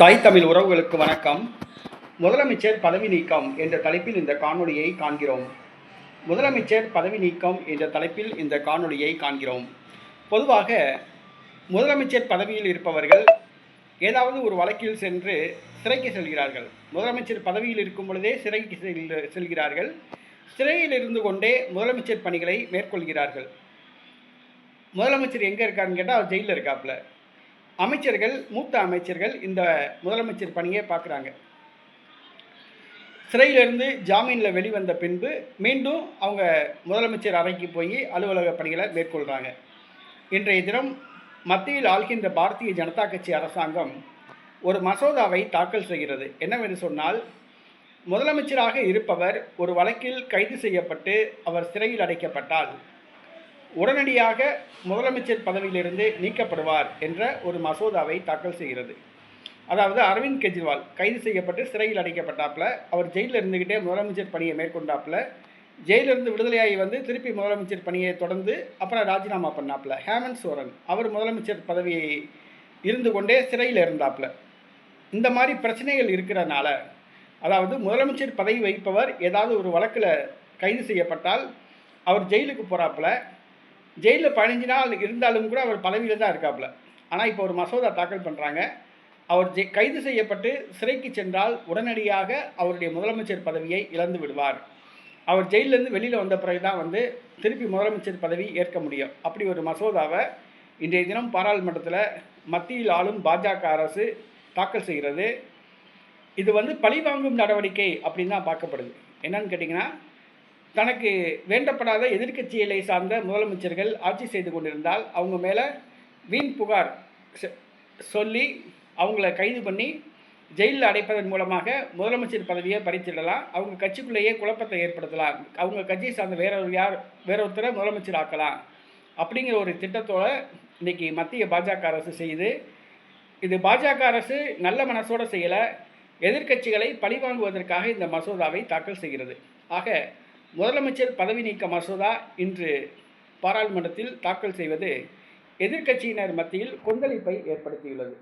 தாய் தமிழ் உறவுகளுக்கு வணக்கம். முதலமைச்சர் பதவி நீக்கம் என்ற தலைப்பில் இந்த காணொளியை காண்கிறோம். முதலமைச்சர் பதவி நீக்கம் என்ற தலைப்பில் இந்த காணொளியை காண்கிறோம். பொதுவாக முதலமைச்சர் பதவியில் இருப்பவர்கள் ஏதாவது ஒரு வழக்கில் சென்று சிறைக்கு செல்கிறார்கள். முதலமைச்சர் பதவியில் இருக்கும் பொழுதே சிறைக்கு செல் செல்கிறார்கள். சிறையில் இருந்து கொண்டே முதலமைச்சர் பணிகளை மேற்கொள்கிறார்கள். முதலமைச்சர் எங்கே இருக்காருன்னு கேட்டால் அவர் ஜெயிலில் இருக்காப்புல. அமைச்சர்கள் மூத்த அமைச்சர்கள் இந்த முதலமைச்சர் பணியை பார்க்குறாங்க. சிறையிலிருந்து ஜாமீனில் வெளிவந்த பின்பு மீண்டும் அவங்க முதலமைச்சர் அறைக்கு போய் அலுவலக பணிகளை மேற்கொள்கிறாங்க இன்றைய தினம் மத்தியில் ஆள்கின்ற பாரதிய ஜனதா கட்சி அரசாங்கம் ஒரு மசோதாவை தாக்கல் செய்கிறது. என்னவென்று சொன்னால் முதலமைச்சராக இருப்பவர் ஒரு வழக்கில் கைது செய்யப்பட்டு அவர் சிறையில் அடைக்கப்பட்டால் உடனடியாக முதலமைச்சர் பதவியிலிருந்து நீக்கப்படுவார் என்ற ஒரு மசோதாவை தாக்கல் செய்கிறது. அதாவது அரவிந்த் கெஜ்ரிவால் கைது செய்யப்பட்டு சிறையில் அடைக்கப்பட்டாப்புல அவர் ஜெயிலில் இருந்துக்கிட்டே முதலமைச்சர் பணியை மேற்கொண்டாப்புல ஜெயிலிருந்து விடுதலையாகி வந்து திருப்பி முதலமைச்சர் பணியை தொடர்ந்து அப்புறம் ராஜினாமா பண்ணாப்புல. ஹேமந்த் சோரன் அவர் முதலமைச்சர் பதவியை இருந்து கொண்டே சிறையில் இருந்தாப்புல. இந்த மாதிரி பிரச்சனைகள் இருக்கிறனால அதாவது முதலமைச்சர் பதவி வகிப்பவர் ஏதாவது ஒரு வழக்கில் கைது செய்யப்பட்டால் அவர் ஜெயிலுக்கு போகிறாப்புல ஜெயிலில் பதினஞ்சு நாள் இருந்தாலும் கூட அவர் பதவியில் தான் இருக்காப்புல. ஆனால் இப்போ ஒரு மசோதா தாக்கல் பண்ணுறாங்க அவர் ஜெ கைது செய்யப்பட்டு சிறைக்கு சென்றால் உடனடியாக அவருடைய முதலமைச்சர் பதவியை இழந்து விடுவார். அவர் ஜெயிலிருந்து வெளியில் வந்த பிறகு தான் வந்து திருப்பி முதலமைச்சர் பதவி ஏற்க முடியும். அப்படி ஒரு மசோதாவை இன்றைய தினம் பாராளுமன்றத்தில் மத்தியில் ஆளும் பாஜக அரசு தாக்கல் செய்கிறது. இது வந்து பழிவாங்கும் நடவடிக்கை அப்படின்னு தான் பார்க்கப்படுது. என்னன்னு கேட்டிங்கன்னா தனக்கு வேண்டப்படாத எதிர்க்கட்சிகளை சார்ந்த முதலமைச்சர்கள் ஆட்சி செய்து கொண்டிருந்தால் அவங்க மேலே வீண் புகார் சொல்லி அவங்கள கைது பண்ணி ஜெயிலில் அடைப்பதன் மூலமாக முதலமைச்சர் பதவியை பறிச்சிடலாம் அவங்க கட்சிக்குள்ளேயே குழப்பத்தை ஏற்படுத்தலாம். அவங்க கட்சியை சார்ந்த வேற ஒரு யார் வேற ஒருத்தரை முதலமைச்சர் ஆக்கலாம். அப்படிங்கிற ஒரு திட்டத்தோட இன்னைக்கு மத்திய பாஜக அரசு செய்து இது பாஜக அரசு நல்ல மனசோட செய்யலை. எதிர்க்கட்சிகளை பழிவாங்குவதற்காக இந்த மசோதாவை தாக்கல் செய்கிறது. ஆக முதலமைச்சர் பதவி நீக்க மசோதா இன்று பாராளுமன்றத்தில் தாக்கல் செய்வது எதிர்க்கட்சியினர் மத்தியில் கொந்தளிப்பை ஏற்படுத்தியுள்ளது.